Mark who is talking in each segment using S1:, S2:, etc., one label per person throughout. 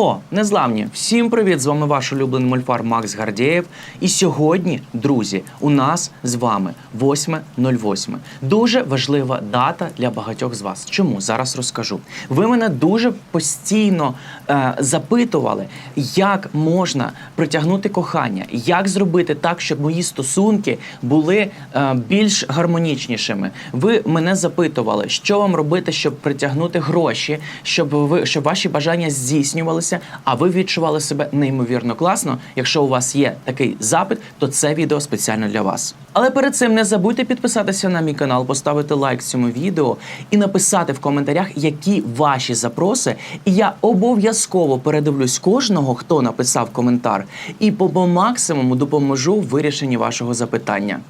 S1: О, незламні! Всім привіт! З вами ваш улюблений мольфар Макс Гардєєв. І сьогодні, друзі, у нас з вами 8.08. Дуже важлива дата для багатьох з вас. Чому? Зараз розкажу. Ви мене дуже постійно е, запитували, як можна притягнути кохання, як зробити так, щоб мої стосунки були е, більш гармонічнішими. Ви мене запитували, що вам робити, щоб притягнути гроші, щоб ви щоб ваші бажання здійснювалися, а ви відчували себе неймовірно класно. Якщо у вас є такий запит, то це відео спеціально для вас. Але перед цим не забудьте підписатися на мій канал, поставити лайк цьому відео і написати в коментарях, які ваші запроси. І я обов'язково передивлюсь кожного, хто написав коментар, і по максимуму допоможу в вирішенні вашого запитання.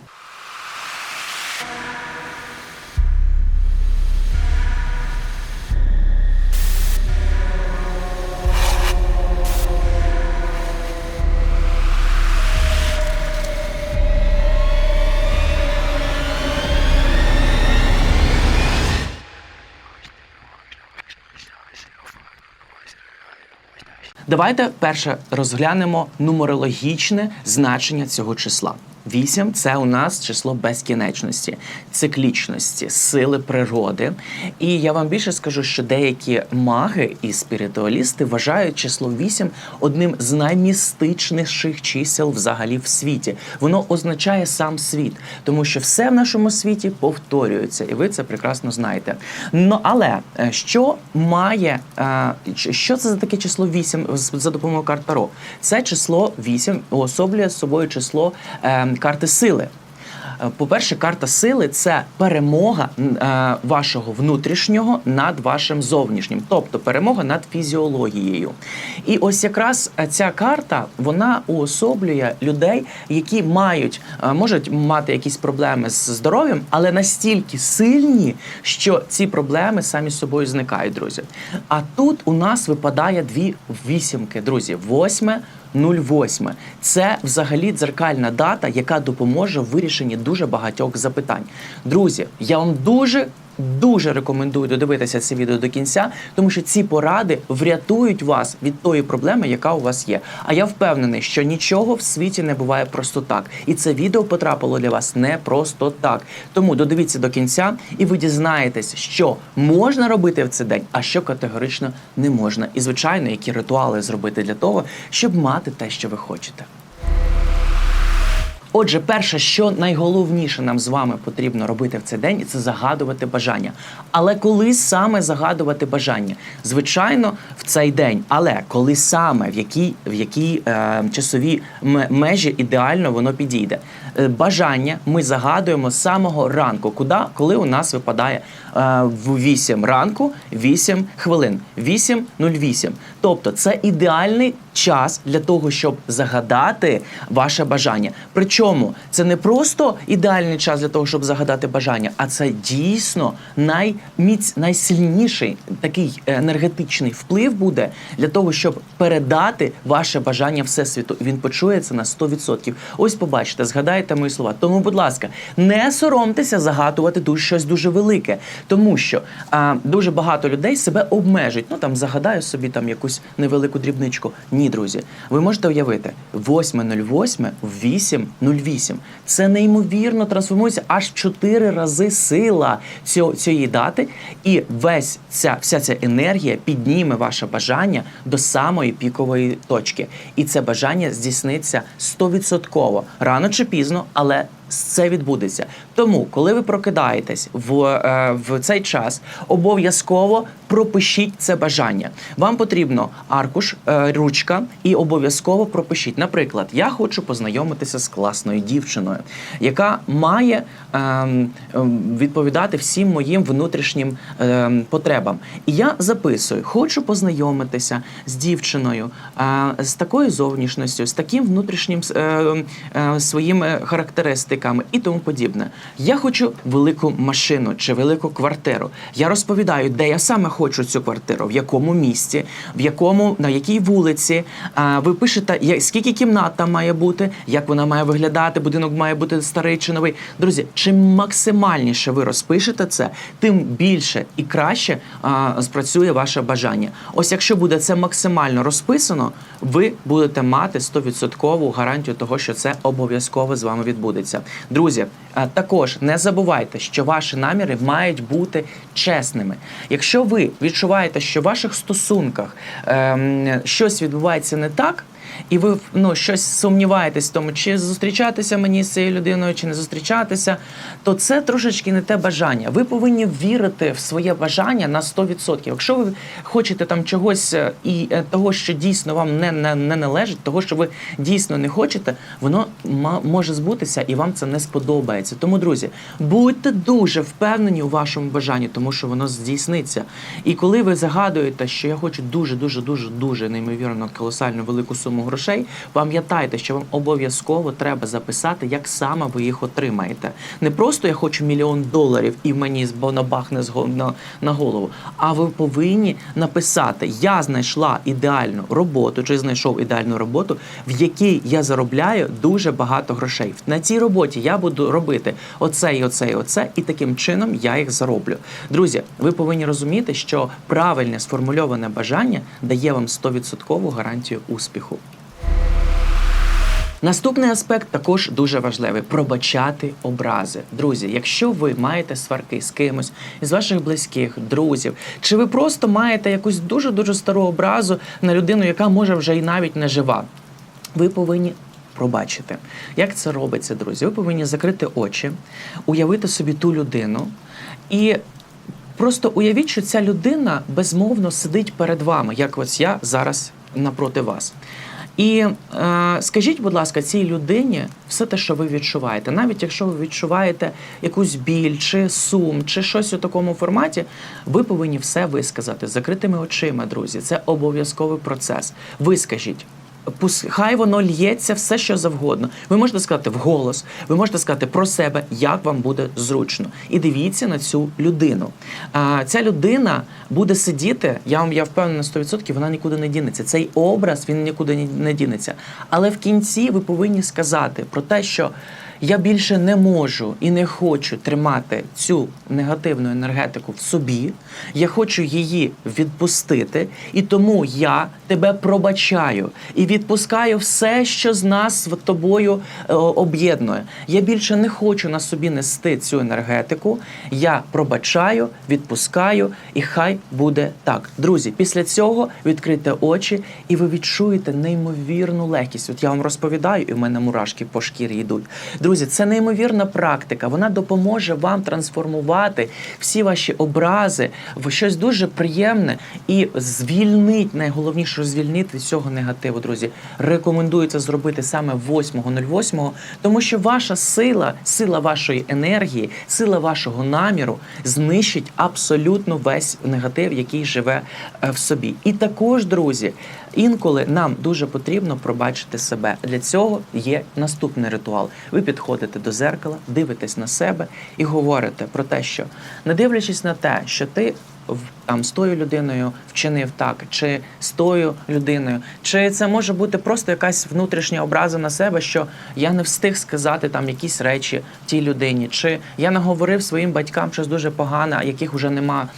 S1: Давайте перше розглянемо нумерологічне значення цього числа. Вісім це у нас число безкінечності, циклічності, сили природи. І я вам більше скажу, що деякі маги і спіритуалісти вважають число вісім одним з наймістичніших чисел взагалі в світі. Воно означає сам світ, тому що все в нашому світі повторюється, і ви це прекрасно знаєте. Ну але е, що має е, що це за таке число 8 за допомогою карт Таро? Це число 8 уособлює собою число е, карти сили. Е, По-перше, карта сили це перемога е, вашого внутрішнього над вашим зовнішнім, тобто перемога над фізіологією. І ось якраз е, ця карта вона уособлює людей, які мають можуть мати якісь проблеми з здоров'ям, але настільки сильні, що ці проблеми самі з собою зникають, друзі. А тут у нас випадає дві вісімки, друзі, восьме. 08. Це взагалі дзеркальна дата, яка допоможе в вирішенні дуже багатьох запитань. Друзі, я вам дуже. Дуже рекомендую додивитися це відео до кінця, тому що ці поради врятують вас від тої проблеми, яка у вас є. А я впевнений, що нічого в світі не буває просто так. І це відео потрапило для вас не просто так. Тому додивіться до кінця, і ви дізнаєтесь, що можна робити в цей день, а що категорично не можна. І звичайно, які ритуали зробити для того, щоб мати те, що ви хочете. Отже, перше, що найголовніше нам з вами потрібно робити в цей день, це загадувати бажання. Але коли саме загадувати бажання? Звичайно, в цей день. Але коли саме в якій в якій е, часові межі ідеально воно підійде? Е, бажання ми загадуємо з самого ранку, куди, коли у нас випадає е, в 8 ранку 8 хвилин, 8.08. Тобто це ідеальний час для того, щоб загадати ваше бажання. Причому це не просто ідеальний час для того, щоб загадати бажання, а це дійсно найміць, найсильніший такий енергетичний вплив буде для того, щоб передати ваше бажання всесвіту. Він почує це на 100%. Ось побачите, згадайте мої слова. Тому, будь ласка, не соромтеся загадувати дуже щось дуже велике, тому що а, дуже багато людей себе обмежують. Ну там загадаю собі там якусь невелику дрібничку. Ні, друзі, ви можете уявити 8.08 в 8.08. Це неймовірно трансформується аж 4 рази сила цього, цієї дати, і весь ця вся ця енергія підніме ваше бажання до самої пікової точки. І це бажання здійсниться 100% рано чи пізно, але це відбудеться. Тому, коли ви прокидаєтесь в, е, в цей час, обов'язково пропишіть це бажання. Вам потрібно аркуш, е, ручка, і обов'язково пропишіть. Наприклад, я хочу познайомитися з класною дівчиною, яка має ем, відповідати всім моїм внутрішнім ем, потребам. І я записую: хочу познайомитися з дівчиною, е, з такою зовнішністю, з таким внутрішнім е, е, своїми характеристиками. Наркотиками і тому подібне. Я хочу велику машину чи велику квартиру. Я розповідаю, де я саме хочу цю квартиру, в якому місті, в якому на якій вулиці. А, ви пишете, скільки кімнат там має бути, як вона має виглядати, будинок має бути старий чи новий. Друзі, чим максимальніше ви розпишете це, тим більше і краще а, спрацює ваше бажання. Ось якщо буде це максимально розписано, ви будете мати 100% гарантію того, що це обов'язково з вами відбудеться. Друзі, а, також не забувайте, що ваші наміри мають бути чесними. Якщо ви відчуваєте, що в ваших стосунках ем, щось відбувається не так. І ви ну щось сумніваєтесь в тому, чи зустрічатися мені з цією людиною, чи не зустрічатися, то це трошечки не те бажання. Ви повинні вірити в своє бажання на 100%. Якщо ви хочете там чогось е, і е, того, що дійсно вам не, не, не належить, того, що ви дійсно не хочете, воно може збутися і вам це не сподобається. Тому, друзі, будьте дуже впевнені у вашому бажанні, тому що воно здійсниться. І коли ви загадуєте, що я хочу дуже, дуже, дуже, дуже неймовірно колосальну велику суму грошей, пам'ятайте, що вам обов'язково треба записати, як саме ви їх отримаєте. Не просто я хочу мільйон доларів і мені з бахне з на, на голову. А ви повинні написати: Я знайшла ідеальну роботу, чи знайшов ідеальну роботу, в якій я заробляю дуже багато грошей. На цій роботі я буду робити оце і оце і оце, і таким чином я їх зароблю. Друзі, ви повинні розуміти, що правильне сформульоване бажання дає вам 100% гарантію успіху. Наступний аспект також дуже важливий пробачати образи. Друзі, якщо ви маєте сварки з кимось із ваших близьких, друзів, чи ви просто маєте якусь дуже дуже стару образу на людину, яка може вже і навіть не жива, ви повинні. Пробачити. Як це робиться, друзі? Ви повинні закрити очі, уявити собі ту людину і Просто уявіть, що ця людина безмовно сидить перед вами, як ось я зараз напроти вас. І е, скажіть, будь ласка, цій людині все те, що ви відчуваєте, навіть якщо ви відчуваєте якусь біль, чи сум, чи щось у такому форматі, ви повинні все висказати з закритими очима, друзі. Це обов'язковий процес. Вискажіть. Хай воно л'ється все, що завгодно. Ви можете сказати вголос, ви можете сказати про себе, як вам буде зручно. І дивіться на цю людину. А, ця людина буде сидіти, я вам я впевнений на 100%, вона нікуди не дінеться. Цей образ він нікуди не дінеться. Але в кінці ви повинні сказати про те, що я більше не можу і не хочу тримати цю негативну енергетику в собі. Я хочу її відпустити, і тому я тебе пробачаю і відпускаю все, що з нас тобою е, об'єднує. Я більше не хочу на собі нести цю енергетику. Я пробачаю, відпускаю, і хай буде так. Друзі, після цього відкрийте очі, і ви відчуєте неймовірну легкість. От я вам розповідаю, і в мене мурашки по шкірі йдуть. Друзі, це неймовірна практика. Вона допоможе вам трансформувати всі ваші образи в щось дуже приємне і звільнить, найголовніше звільнити цього негативу. Друзі, рекомендую це зробити саме 8.08, тому що ваша сила, сила вашої енергії, сила вашого наміру знищить абсолютно весь негатив, який живе е, в собі. І також, друзі, інколи нам дуже потрібно пробачити себе. Для цього є наступний ритуал. Ви підходите до зеркала, дивитесь на себе і говорите про те, що не дивлячись на те, що ти там з тою людиною вчинив так, чи з тою людиною, чи це може бути просто якась внутрішня образа на себе, що я не встиг сказати там якісь речі тій людині, чи я наговорив своїм батькам щось дуже погане, яких вже нема.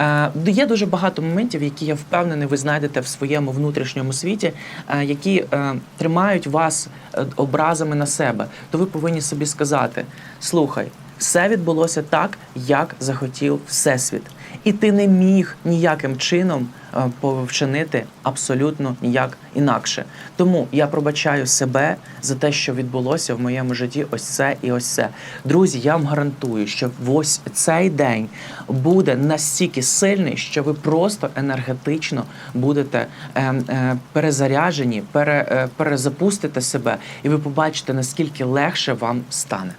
S1: Е, Є дуже багато моментів, які я впевнений, ви знайдете в своєму внутрішньому світі, е, які е, тримають вас образами на себе. То ви повинні собі сказати: слухай, все відбулося так, як захотів Всесвіт. І ти не міг ніяким чином е, повчинити абсолютно ніяк інакше. Тому я пробачаю себе за те, що відбулося в моєму житті. Ось це і ось це. Друзі, я вам гарантую, що ось цей день буде настільки сильний, що ви просто енергетично будете е, е, перезаряжені, пере, е, перезапустите себе, і ви побачите, наскільки легше вам стане.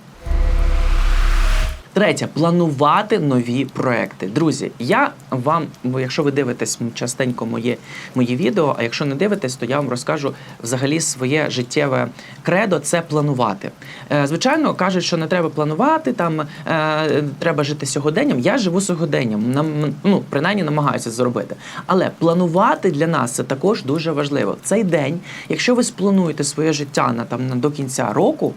S1: Третє планувати нові проекти. Друзі, я вам, бо якщо ви дивитесь частенько моє, мої відео, а якщо не дивитесь, то я вам розкажу взагалі своє життєве кредо це планувати. Е, звичайно, кажуть, що не треба планувати, там е, треба жити сьогоденням. Я живу сьогоденням, ну, принаймні намагаюся зробити. Але планувати для нас це також дуже важливо. В цей день, якщо ви сплануєте своє життя на там на до кінця року,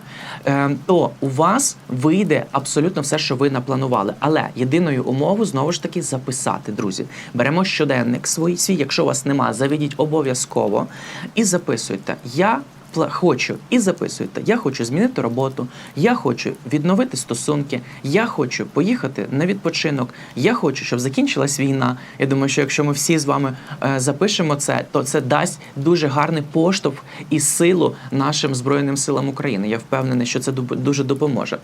S1: е, то у вас вийде абсолютно все, що ви напланували. Але єдиною умовою знову ж таки записати, друзі. Беремо щоденник свій, свій, якщо у вас нема, заведіть обов'язково і записуйте. Я хочу і записуйте. Я хочу змінити роботу, я хочу відновити стосунки, я хочу поїхати на відпочинок. Я хочу, щоб закінчилась війна. Я думаю, що якщо ми всі з вами е, запишемо це, то це дасть дуже гарний поштовх і силу нашим збройним силам України. Я впевнений, що це дуже допоможе.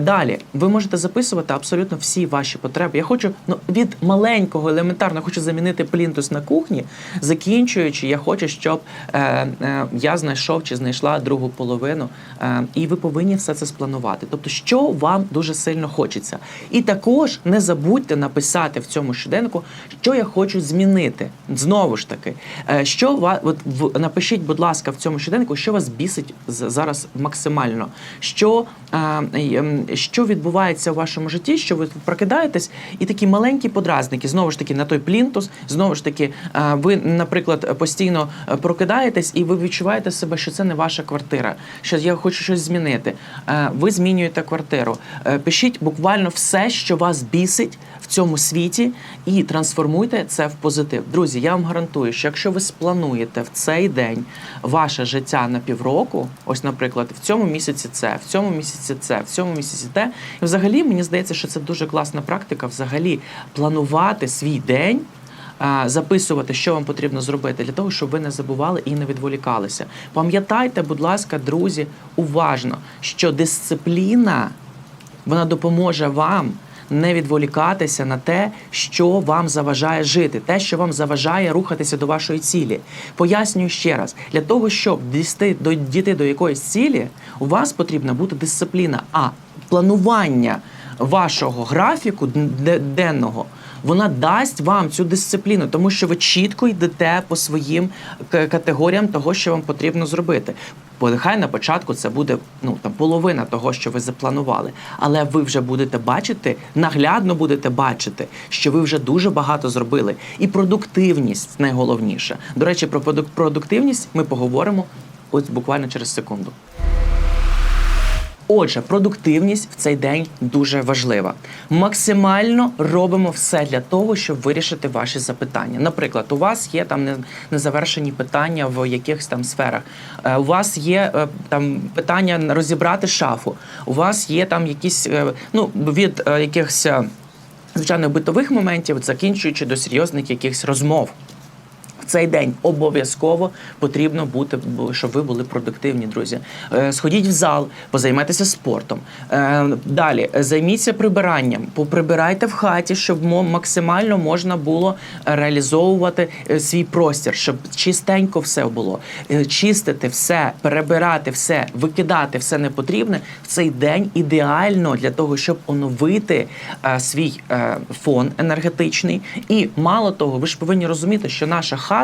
S1: Далі ви можете записувати абсолютно всі ваші потреби. Я хочу ну від маленького елементарно хочу замінити плінтус на кухні, закінчуючи, я хочу, щоб е, е, я знайшов чи знайшла другу половину, е, і ви повинні все це спланувати. Тобто, що вам дуже сильно хочеться. І також не забудьте написати в цьому щоденнику, що я хочу змінити. Знову ж таки, е, що ва, от в напишіть, будь ласка, в цьому щоденнику, що вас бісить зараз максимально, що, е, що відбувається у вашому житті, що ви прокидаєтесь, і такі маленькі подразники, знову ж таки, на той плінтус, знову ж таки, ви, наприклад, постійно прокидаєтесь, і ви відчуваєте себе, що це не ваша квартира, що я хочу щось змінити. Е, Ви змінюєте квартиру. Е, Пишіть буквально все, що вас бісить в цьому світі, і трансформуйте це в позитив. Друзі, я вам гарантую, що якщо ви сплануєте в цей день ваше життя на півроку, ось, наприклад, в цьому місяці це, в цьому місяці це, в цьому місяці те. І взагалі мені здається, що це дуже класна практика взагалі планувати свій день. А, Записувати, що вам потрібно зробити для того, щоб ви не забували і не відволікалися. Пам'ятайте, будь ласка, друзі, уважно, що дисципліна вона допоможе вам не відволікатися на те, що вам заважає жити, те, що вам заважає рухатися до вашої цілі. Пояснюю ще раз: для того, щоб дійти до дійти до якоїсь цілі, у вас потрібна бути дисципліна, а планування вашого графіку денного. Вона дасть вам цю дисципліну, тому що ви чітко йдете по своїм категоріям того, що вам потрібно зробити. Бо нехай на початку це буде ну там половина того, що ви запланували, але ви вже будете бачити, наглядно будете бачити, що ви вже дуже багато зробили. І продуктивність найголовніше. До речі, про продук- продуктивність ми поговоримо ось буквально через секунду. Отже, продуктивність в цей день дуже важлива. Максимально робимо все для того, щоб вирішити ваші запитання. Наприклад, у вас є там незавершені питання в якихось там сферах. Е, У вас є е, там питання розібрати шафу. У вас є там якісь е, ну від якихось звичайно битових моментів, закінчуючи до серйозних якихось розмов. Цей день обов'язково потрібно бути, щоб ви були продуктивні, друзі. Е, Сходіть в зал, позаймайтеся спортом. Е, Далі займіться прибиранням, поприбирайте в хаті, щоб максимально можна було реалізовувати е, свій простір, щоб чистенько все було. Чистити все, перебирати все, викидати все непотрібне в цей день ідеально для того, щоб оновити свій фон енергетичний. І мало того, ви ж повинні розуміти, що наша хата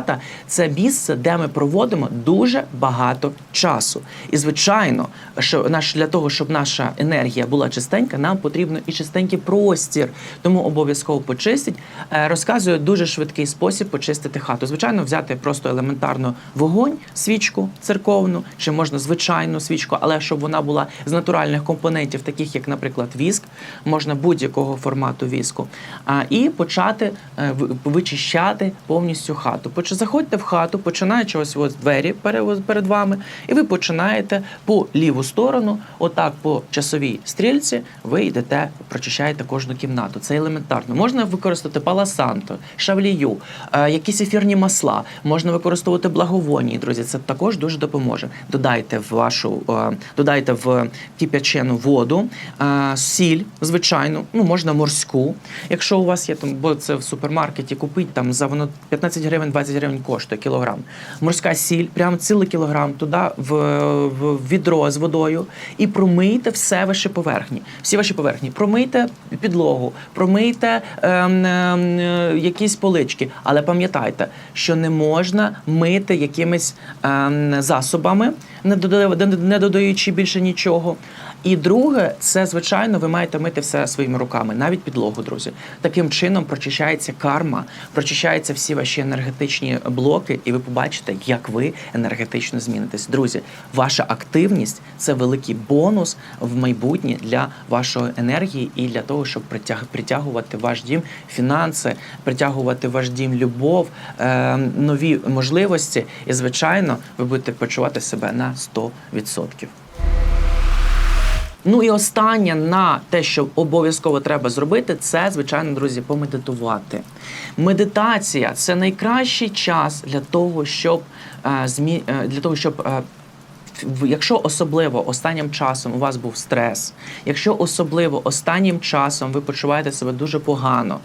S1: це місце, де ми проводимо дуже багато часу. І звичайно, що наш для того, щоб наша енергія була чистенька, нам потрібно і чистенький простір. Тому обов'язково почистіть. Е, Розказую дуже швидкий спосіб почистити хату. Звичайно, взяти просто елементарно вогонь, свічку церковну, чи можна звичайну свічку, але щоб вона була з натуральних компонентів, таких як, наприклад, віск, можна будь-якого формату віску. А, і почати е, вичищати повністю хату. Заходьте в хату, починаючи ось ось двері пере- перед вами, і ви починаєте по ліву сторону, отак по часовій стрільці, ви йдете, прочищаєте кожну кімнату. Це елементарно. Можна використати паласанто, шавлію, е, якісь ефірні масла, можна використовувати благовонії, друзі. Це також дуже допоможе. Додайте в вашу, е, додайте в кип'ячену воду, сіль. Звичайну, ну можна морську. Якщо у вас є там, бо це в супермаркеті купить, там за воно 15 гривень, 20 гривень коштує кілограм. Морська сіль, прямо цілий кілограм туди в, в відро з водою і промийте все ваші поверхні. Всі ваші поверхні. Промийте підлогу, промийте ем, е, якісь полички. Але пам'ятайте, що не можна мити якимись ем, засобами, не додаючи більше нічого. І друге, це звичайно, ви маєте мити все своїми руками, навіть підлогу, друзі. Таким чином прочищається карма, прочищаються всі ваші енергетичні блоки, і ви побачите, як ви енергетично змінитесь. Друзі, ваша активність це великий бонус в майбутнє для вашої енергії і для того, щоб притяг- притягувати ваш дім фінанси, притягувати ваш дім любов, е, нові можливості. І звичайно, ви будете почувати себе на 100%. Ну і останнє на те, що обов'язково треба зробити, це звичайно, друзі, помедитувати. Медитація це найкращий час для того, щоб е, е, для того, щоб. Якщо особливо останнім часом у вас був стрес, якщо особливо останнім часом ви почуваєте себе дуже погано,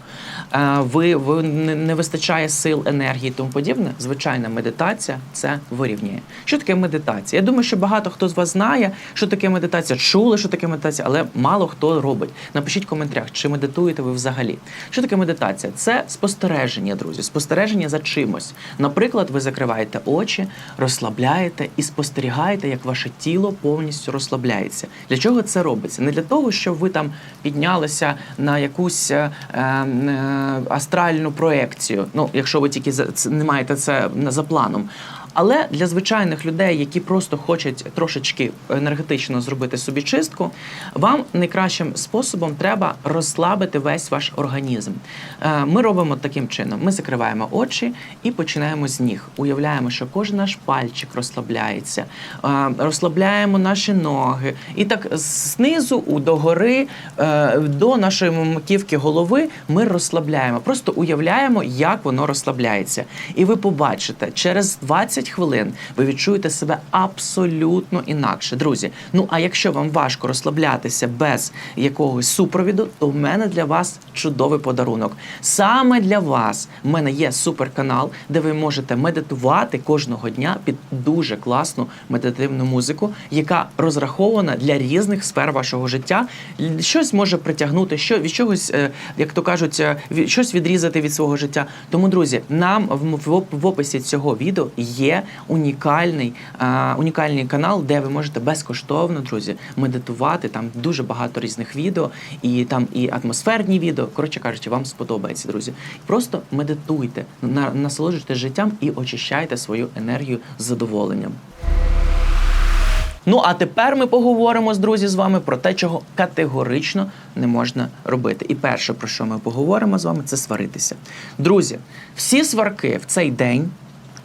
S1: е, ви, ви не вистачає сил, енергії і тому подібне, звичайна медитація це вирівнює. Що таке медитація? Я думаю, що багато хто з вас знає, що таке медитація, чули, що таке медитація, але мало хто робить. Напишіть в коментарях, чи медитуєте ви взагалі. Що таке медитація? Це спостереження, друзі, спостереження за чимось. Наприклад, ви закриваєте очі, розслабляєте і спостерігаєте, як ваше тіло повністю розслабляється. Для чого це робиться? Не для того, щоб ви там піднялися на якусь е, е, астральну проекцію. Ну, якщо ви тільки не маєте це на- за планом. Але для звичайних людей, які просто хочуть трошечки енергетично зробити собі чистку, вам найкращим способом треба розслабити весь ваш організм. Е, Ми робимо таким чином: ми закриваємо очі і починаємо з ніг. Уявляємо, що кожен наш пальчик розслабляється, Е, розслабляємо наші ноги, і так знизу у- до гори е, до нашої маківки голови ми розслабляємо. Просто уявляємо, як воно розслабляється. І ви побачите, через 20 хвилин ви відчуєте себе абсолютно інакше. Друзі, ну а якщо вам важко розслаблятися без якогось супровіду, то в мене для вас чудовий подарунок. Саме для вас в мене є суперканал, де ви можете медитувати кожного дня під дуже класну медитативну музику, яка розрахована для різних сфер вашого життя. Щось може притягнути, що від чогось, е, як то кажуть, е, від- щось відрізати від свого життя. Тому, друзі, нам в описі цього відео є унікальний, е, унікальний канал, де ви можете безкоштовно, друзі, медитувати. Там дуже багато різних відео, і там і атмосферні відео. Коротше кажучи, вам сподобається, друзі. Просто медитуйте, на, насолоджуйтесь життям і очищайте свою енергію з задоволенням. Ну а тепер ми поговоримо з друзі з вами про те, чого категорично не можна робити. І перше, про що ми поговоримо з вами, це сваритися. Друзі, всі сварки в цей день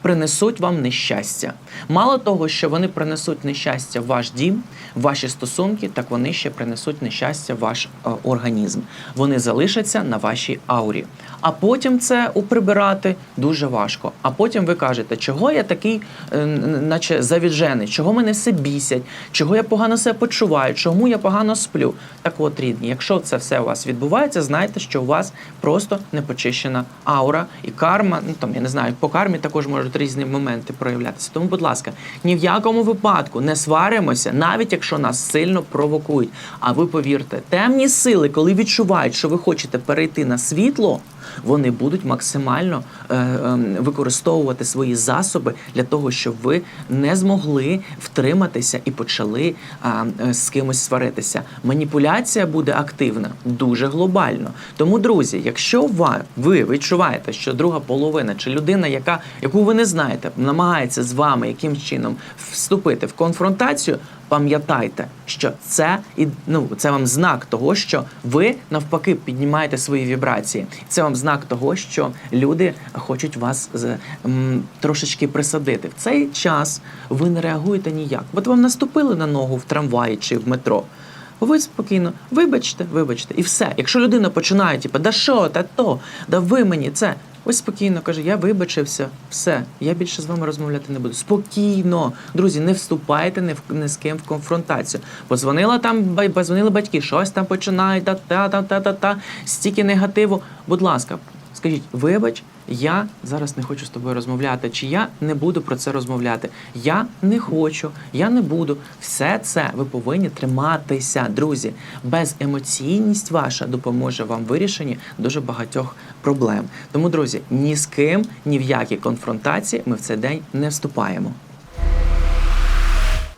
S1: принесуть вам нещастя. Мало того, що вони принесуть нещастя в ваш дім, в ваші стосунки, так вони ще принесуть нещастя в ваш е, організм. Вони залишаться на вашій аурі. А потім це уприбирати дуже важко. А потім ви кажете, чого я такий, е, наче завіджений, чого мене все бісять, чого я погано себе почуваю, чому я погано сплю. Так от, рідні, якщо це все у вас відбувається, знайте, що у вас просто непочищена аура і карма. Ну там я не знаю, по кармі також можуть різні моменти проявлятися. Тому, будь ласка, ні в якому випадку не сваримося, навіть якщо нас сильно провокують. А ви повірте, темні сили, коли відчувають, що ви хочете перейти на світло, вони будуть максимально е, е, використовувати свої засоби для того, щоб ви не змогли втриматися і почали а, е, з кимось сваритися. Маніпуляція буде активна дуже глобально. Тому, друзі, якщо ви відчуваєте, що друга половина чи людина, яка яку ви не знаєте, намагається з вами якимсь чином вступити в конфронтацію. Пам'ятайте, що це і ну це вам знак того, що ви навпаки піднімаєте свої вібрації. Це вам знак того, що люди хочуть вас м, трошечки присадити. В цей час ви не реагуєте ніяк. От вам наступили на ногу в трамваї чи в метро. Ви спокійно, вибачте, вибачте, і все. Якщо людина починає, типу, да що, та то, да ви мені це. Ось спокійно каже: я вибачився, все, я більше з вами розмовляти не буду. Спокійно, друзі, не вступайте ні, в, ні з ким в конфронтацію. Позвонила там, позвонили батьки, щось там починають, та та та та та та стільки негативу. Будь ласка, скажіть, вибач, я зараз не хочу з тобою розмовляти, чи я не буду про це розмовляти. Я не хочу, я не буду. Все це ви повинні триматися, друзі. Беземоційність ваша допоможе вам вирішенні дуже багатьох проблем. Тому, друзі, ні з ким, ні в які конфронтації ми в цей день не вступаємо.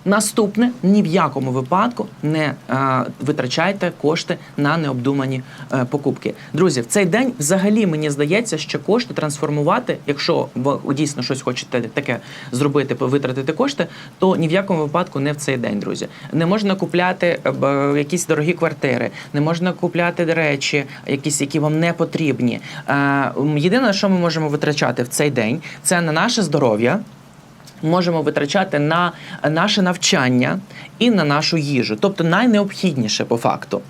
S1: Наступне ні в якому випадку не е, витрачайте кошти на необдумані е, покупки. Друзі, в цей день взагалі мені здається, що кошти трансформувати, якщо ви дійсно щось хочете таке зробити, витратити кошти, то ні в якому випадку не в цей день, друзі. Не можна купляти е, б- якісь дорогі квартири, не можна купляти речі, якісь, які вам не потрібні. Е, м, єдине, що ми можемо витрачати в цей день, це на наше здоров'я можемо витрачати на наше навчання і на нашу їжу, тобто найнеобхідніше по факту.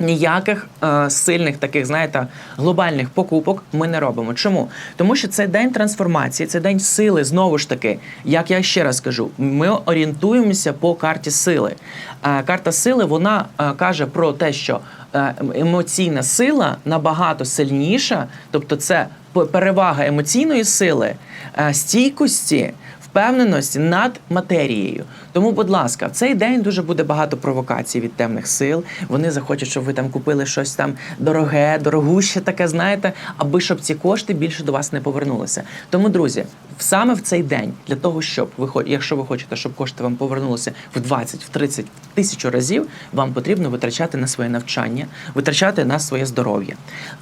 S1: Ніяких е, сильних таких, знаєте, глобальних покупок ми не робимо. Чому? Тому що це день трансформації, це день сили. Знову ж таки, як я ще раз кажу, ми орієнтуємося по карті сили. Е, карта сили вона е, каже про те, що е, емоційна сила набагато сильніша, тобто це перевага емоційної сили, е, стійкості впевненості над матерією. Тому, будь ласка, в цей день дуже буде багато провокацій від темних сил. Вони захочуть, щоб ви там купили щось там дороге, дорогуще таке, знаєте, аби щоб ці кошти більше до вас не повернулися. Тому, друзі, саме в цей день, для того, щоб ви якщо ви хочете, щоб кошти вам повернулися в 20, в 30, в тисячу разів, вам потрібно витрачати на своє навчання, витрачати на своє здоров'я.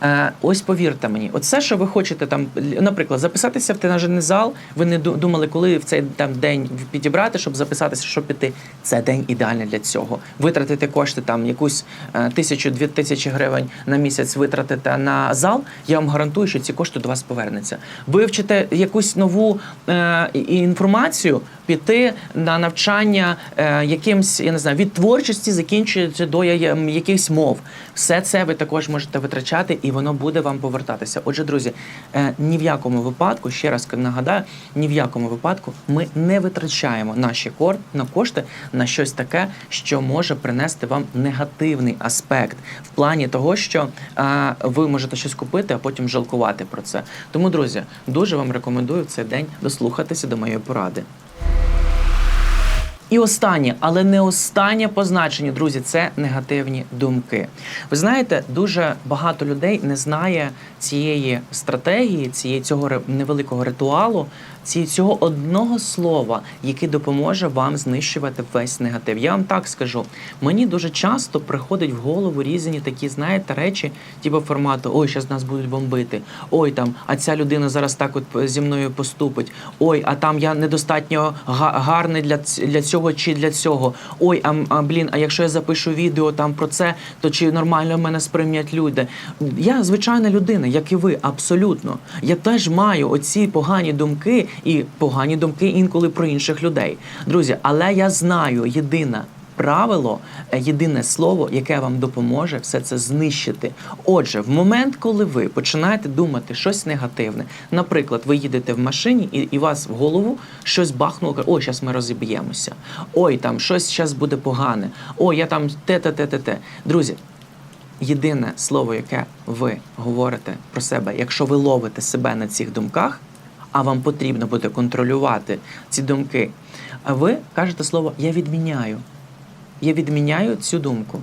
S1: Е, ось повірте мені, оце, що ви хочете там, наприклад, записатися в тренажерний зал, ви не думали, коли в цей там день підібрати, щоб записатися, щоб піти. Це день ідеальний для цього. Витратити кошти там якусь е, тисячу-дві тисячі гривень на місяць витратите на зал. Я вам гарантую, що ці кошти до вас повернуться. Вивчите якусь нову е, інформацію, піти на навчання е, якимсь, я не знаю, від творчості закінчуючи до якихось мов. Все це ви також можете витрачати, і воно буде вам повертатися. Отже, друзі, е, ні в якому випадку, ще раз нагадаю, ні в якому випадку ми не витрачаємо наші кор на кошти на щось таке, що може принести вам негативний аспект в плані того, що е, ви можете щось купити, а потім жалкувати про це. Тому, друзі, дуже вам рекомендую в цей день дослухатися до моєї поради. І останнє, але не останнє по значенню, друзі, це негативні думки. Ви знаєте, дуже багато людей не знає цієї стратегії, цієї цього невеликого ритуалу, ці, цього одного слова, яке допоможе вам знищувати весь негатив. Я вам так скажу. Мені дуже часто приходять в голову різні такі, знаєте, речі, типу формату: ой, зараз нас будуть бомбити. Ой, там, а ця людина зараз так от зі мною поступить. Ой, а там я недостатньо га- гарний для, для цього чи для цього. Ой, а, а блін, а якщо я запишу відео там про це, то чи нормально мене сприймять люди? Я звичайна людина, як і ви, абсолютно. Я теж маю оці погані думки і погані думки інколи про інших людей. Друзі, але я знаю єдине правило, е, єдине слово, яке вам допоможе все це знищити. Отже, в момент, коли ви починаєте думати щось негативне, наприклад, ви їдете в машині і, і вас в голову щось бахнуло, каже, ой, зараз ми розіб'ємося. Ой, там щось зараз буде погане. Ой, я там те, те, те, те, те. Друзі, єдине слово, яке ви говорите про себе, якщо ви ловите себе на цих думках, а вам потрібно буде контролювати ці думки, а ви кажете слово Я відміняю. Я відміняю цю думку.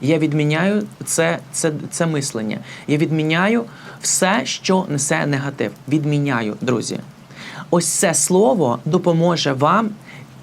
S1: Я відміняю це, це, це мислення. Я відміняю все, що несе негатив. Відміняю, друзі. Ось це слово допоможе вам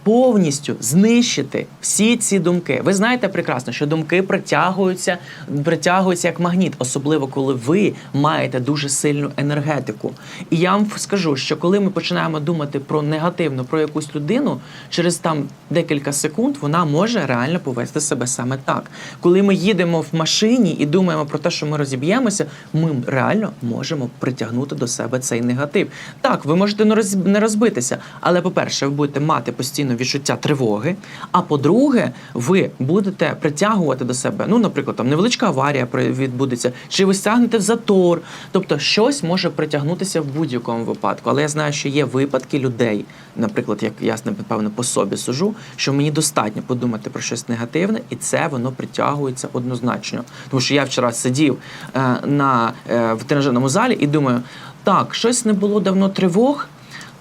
S1: повністю знищити всі ці думки. Ви знаєте прекрасно, що думки притягуються, притягуються як магніт, особливо коли ви маєте дуже сильну енергетику. І я вам скажу, що коли ми починаємо думати про негативно про якусь людину, через там декілька секунд вона може реально повести себе саме так. Коли ми їдемо в машині і думаємо про те, що ми розіб'ємося, ми реально можемо притягнути до себе цей негатив. Так, ви можете не роз- не розбитися, але по-перше, ви будете мати постійно звичайно, відчуття тривоги. А по-друге, ви будете притягувати до себе, ну, наприклад, там невеличка аварія відбудеться, чи ви стягнете в затор. Тобто, щось може притягнутися в будь-якому випадку. Але я знаю, що є випадки людей, наприклад, як я напевно по собі сужу, що мені достатньо подумати про щось негативне, і це воно притягується однозначно. Тому що я вчора сидів е, на е, в тренажерному залі і думаю, так, щось не було давно тривог.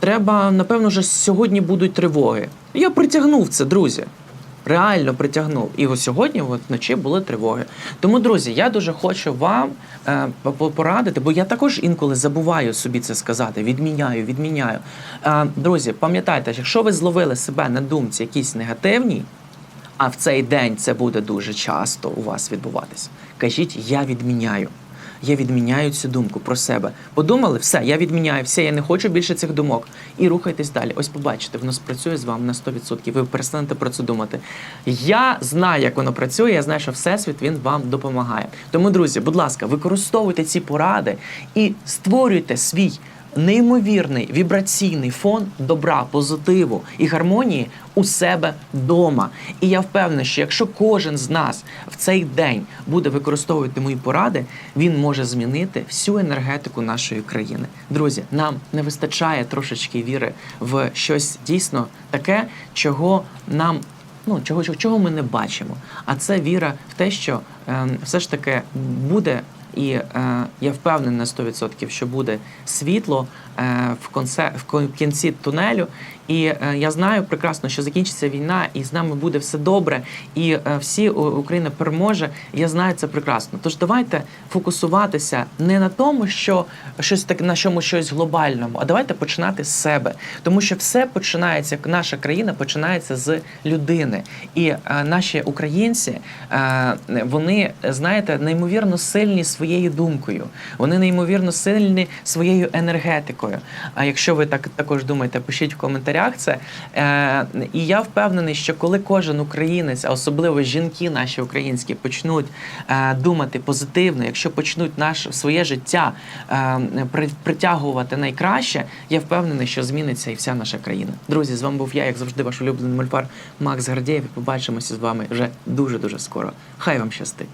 S1: Треба, напевно, вже сьогодні будуть тривоги. Я притягнув це, друзі. Реально притягнув. І ось сьогодні от, вночі були тривоги. Тому, друзі, я дуже хочу вам е, по- по- порадити, бо я також інколи забуваю собі це сказати. Відміняю, відміняю. Е, друзі, пам'ятайте, якщо ви зловили себе на думці якісь негативній, а в цей день це буде дуже часто у вас відбуватися. Кажіть, я відміняю. Я відміняю цю думку про себе. Подумали, все, я відміняю, все, я не хочу більше цих думок. І рухайтесь далі. Ось побачите, воно спрацює з вами на 100%. Ви перестанете про це думати. Я знаю, як воно працює, я знаю, що Всесвіт він вам допомагає. Тому, друзі, будь ласка, використовуйте ці поради і створюйте свій неймовірний вібраційний фон добра, позитиву і гармонії у себе вдома. І я впевнений, що якщо кожен з нас в цей день буде використовувати мої поради, він може змінити всю енергетику нашої країни. Друзі, нам не вистачає трошечки віри в щось дійсно таке, чого нам. Ну, чого, чого ми не бачимо. А це віра в те, що е, все ж таки буде і е, я впевнений на 100%, що буде світло е, в, конце, в кінці тунелю. І е, я знаю прекрасно, що закінчиться війна, і з нами буде все добре, і е, всі Україна переможе. Я знаю це прекрасно. Тож давайте фокусуватися не на тому, що щось так на чому щось глобальному, а давайте починати з себе, тому що все починається. Наша країна починається з людини, і е, наші українці е, вони знаєте неймовірно сильні своєю думкою. Вони неймовірно сильні своєю енергетикою. А якщо ви так також думаєте, пишіть в коментарях це. Е, і я впевнений, що коли кожен українець, а особливо жінки наші українські, почнуть е, думати позитивно, якщо почнуть наш своє життя е, при, притягувати найкраще, я впевнений, що зміниться і вся наша країна. Друзі, з вами був я, як завжди, ваш улюблений мольфар Макс Гардєєв. Побачимося з вами вже дуже дуже скоро. Хай вам щастить.